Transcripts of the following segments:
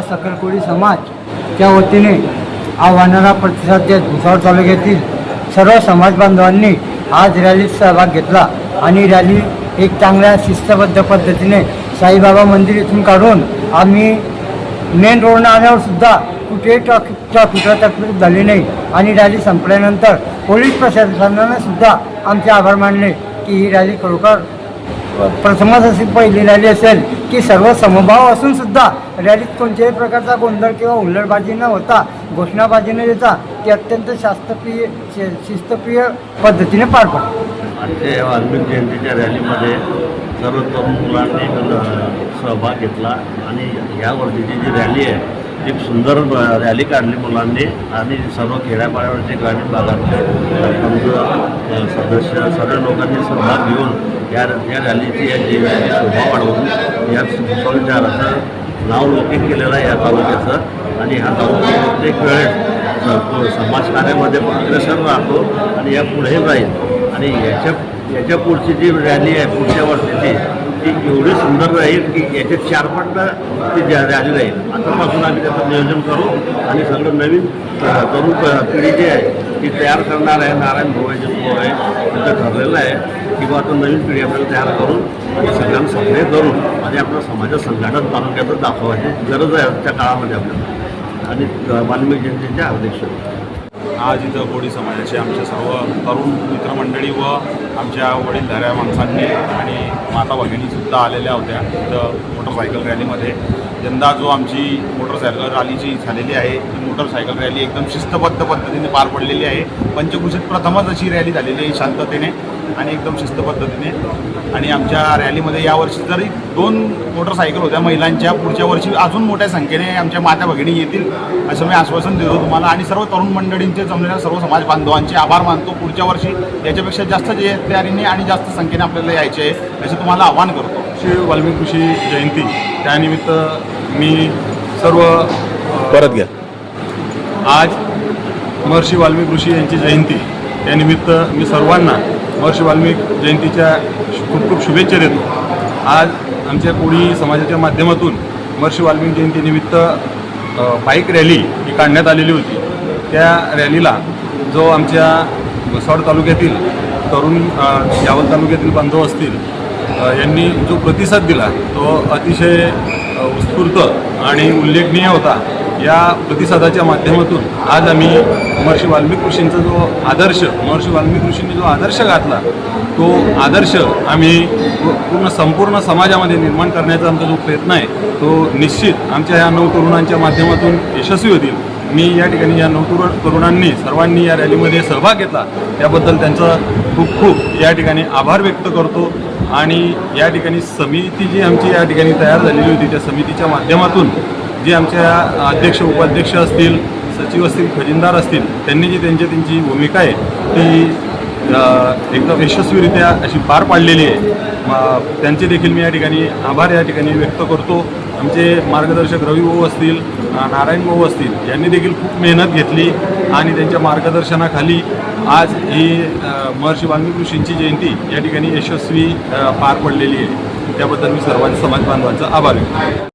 तालुका सकलकोळी समाजच्या वतीने आव्हानाला प्रतिसाद देत भुसावळ तालुक्यातील सर्व समाज बांधवांनी आज रॅलीत सहभाग घेतला आणि रॅली एक चांगल्या शिस्तबद्ध पद्धतीने साईबाबा मंदिर इथून काढून आम्ही मेन रोडनं आल्यावर सुद्धा कुठेही ट्रॉफिकच्या कुठल्या तकलीफ झाली नाही आणि रॅली संपल्यानंतर पोलीस प्रशासनानं सुद्धा आमचे आभार मानले की ही रॅली खरोखर प्रथमच अशी पहिली रॅली असेल की सर्व समभाव असून सुद्धा रॅलीत कोणत्याही प्रकारचा गोंधळ किंवा हुल्लडबाजी न होता घोषणाबाजी न देता ती अत्यंत शास्त्रप्रिय शि- शिस्तप्रिय पद्धतीने पार पडली. आजच्या वाल्मिक जयंतीच्या रॅलीमध्ये सर्व तरुण मुलांनी सहभाग घेतला आणि ह्या वर्षीची जी रॅली आहे एक सुंदर रॅली काढली मुलांनी आणि सर्व खेड्यापाड्यावरचे ग्रामीण भागातले सदस्य सर्व लोकांनी सहभाग घेऊन या या रॅलीची या जयंतीची शोभा वाढवून या भुसावळ शहराचं नाव लौकिक केलेलं आहे या तालुक्याचं आणि हा तालुका प्रत्येक वेळेस स- समाजकार्यामध्ये पण अग्रेसर राहतो आणि या पुढे जाईल आणि याच्या याच्या पुढची जी रॅली आहे पुढच्या वर्षीची ती एवढी सुंदर राहील की याच्या चारपट ती ज्या राहील. आतापासून आम्ही त्याचं नियोजन करू आणि सगळं नवीन तरुण पिढी जी आहे ती तयार करणार आहे. नारायण भोवायचे समोर आहे त्याचं ठरलेलं आहे की बा आता नवीन पिढी आपल्याला तयार करून आणि सगळ्यांना सगळे करून आणि आपल्या समाजात संघटन तालुक्याचं दाखवायची गरज आहे आजच्या काळामध्ये आपल्याला. आणि वाल्मिक जयंतीच्या अध्यक्ष आज इथं कोळी समाजाचे आमच्या सर्व तरुण मित्रमंडळी व आमच्या वडीलधाऱ्या माणसांनी आणि माता भगिनीसुद्धा आलेल्या होत्या इथं मोटरसायकल रॅलीमध्ये यंदा जो आमची मोटरसायकल रॅली जी झालेली आहे ती मोटरसायकल रॅली एकदम शिस्तबद्ध पद्धतीने पार पडलेली आहे. पंचकृषीत प्रथमच अशी रॅली झालेली आहे शांततेने. आणि एकदम शिस्त पद्धतीने. आणि आमच्या रॅलीमध्ये यावर्षी जरी दोन मोटरसायकल होत्या महिलांच्या पुढच्या वर्षी अजून मोठ्या संख्येने आमच्या माता भगिनी येतील असं मी आश्वासन देतो तुम्हाला. आणि सर्व तरुण मंडळींचे जमलेल्या सर्व समाज बांधवांचे आभार मानतो. पुढच्या वर्षी याच्यापेक्षा जास्त जे तयारीने आणि जास्त संख्येने आपल्याला यायचे आहे याचं तुम्हाला आव्हान करतो. श्री वाल्मिक ऋषी जयंती. त्यानिमित्त मी सर्व परत घ्या. आज महर्षी वाल्मिक ऋषी यांची जयंती. त्यानिमित्त मी सर्वांना महर्षी वाल्मिक जयंतीच्या खूप खूप शुभेच्छा देतो. आज आमच्या कोळी समाजाच्या माध्यमातून महर्षी वाल्मिक जयंतीनिमित्त बाईक रॅली ही काढण्यात आलेली होती. त्या रॅलीला जो आमच्या म्हसवाड तालुक्यातील तरुण यावल तालुक्यातील बांधव असतील यांनी जो प्रतिसाद दिला तो अतिशय उत्स्फूर्त आणि उल्लेखनीय होता. या प्रतिसादाच्या माध्यमातून आज आम्ही महर्षी वाल्मिक ऋषींचा जो आदर्श महर्षी वाल्मिक ऋषींनी जो आदर्श घातला तो आदर्श आम्ही पूर्ण संपूर्ण समाजामध्ये निर्माण करण्याचा आमचा जो प्रयत्न आहे तो निश्चित आमच्या या नऊ तरुणांच्या माध्यमातून यशस्वी होतील. मी या ठिकाणी या नऊ तरुण तरुणांनी सर्वांनी या रॅलीमध्ये सहभाग घेतला. त्याबद्दल त्यांचा खूप खूप या ठिकाणी आभार व्यक्त करतो आणि या ठिकाणी समिती जी आमची या ठिकाणी तयार झालेली होती त्या समितीच्या माध्यमातून जे आमच्या अध्यक्ष उपाध्यक्ष असतील सचिव असतील खजिनदार असतील त्यांनी जी त्यांची त्यांची भूमिका आहे ती एकदम यशस्वीरित्या अशी पार पाडलेली आहे. त्यांचे देखील मी या ठिकाणी आभार या ठिकाणी व्यक्त करतो. आमचे मार्गदर्शक रवी भाऊ असतील नारायण भाऊ असतील यांनी देखील खूप मेहनत घेतली आणि त्यांच्या मार्गदर्शनाखाली आज ही महर्षी वाल्मिक ऋषींची जयंती या ठिकाणी यशस्वी पार पडलेली आहे. त्याबद्दल मी सर्वांचा समाज बांधवांचा आभार व्यक्त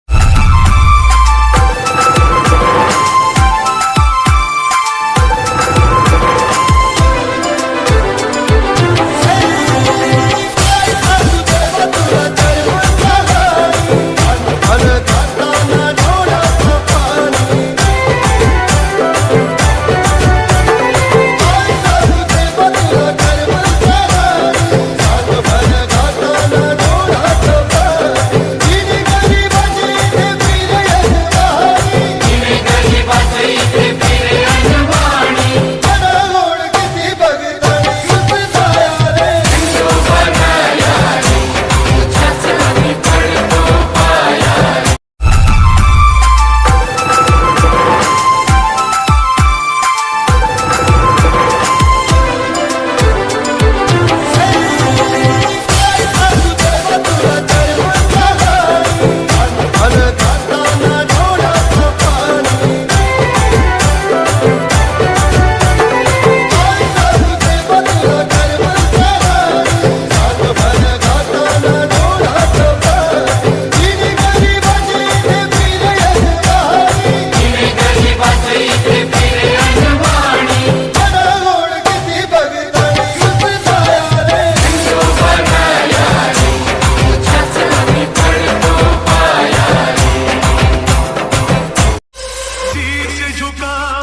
झुका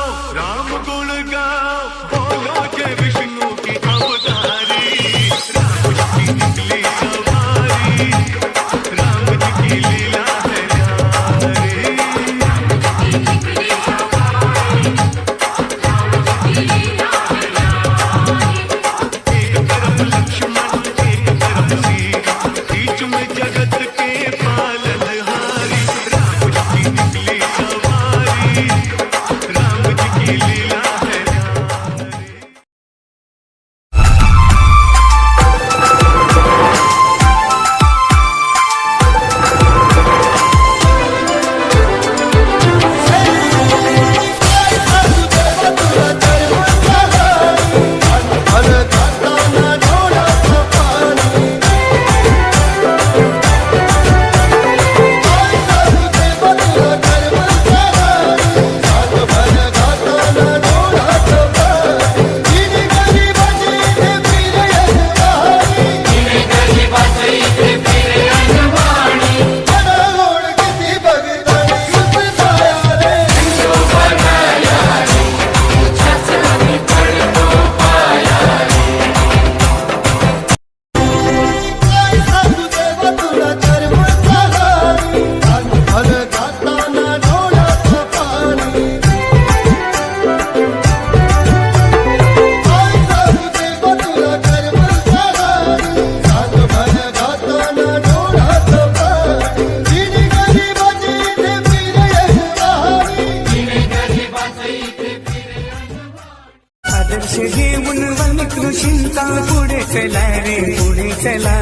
पुढे चला रे पुढे चला.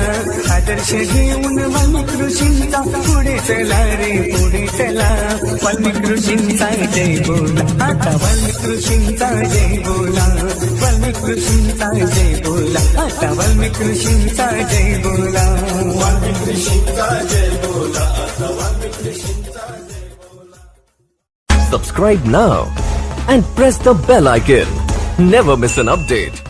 आदर्श घेऊन वाल्मिक ऋषींचा पुढे चला रे पुढे चला. वाल्मिक ऋषींचा जय बोला. आता वाल्मिक ऋषींचा जय बोला. वाल्मिक ऋषींचा जय बोला. आता वाल्मिक ऋषींचा जय बोला. वाल्मिक ऋषींचा जय बोला. आता Valmik ऋषींचा Subscribe now and press the bell icon. Never miss an update.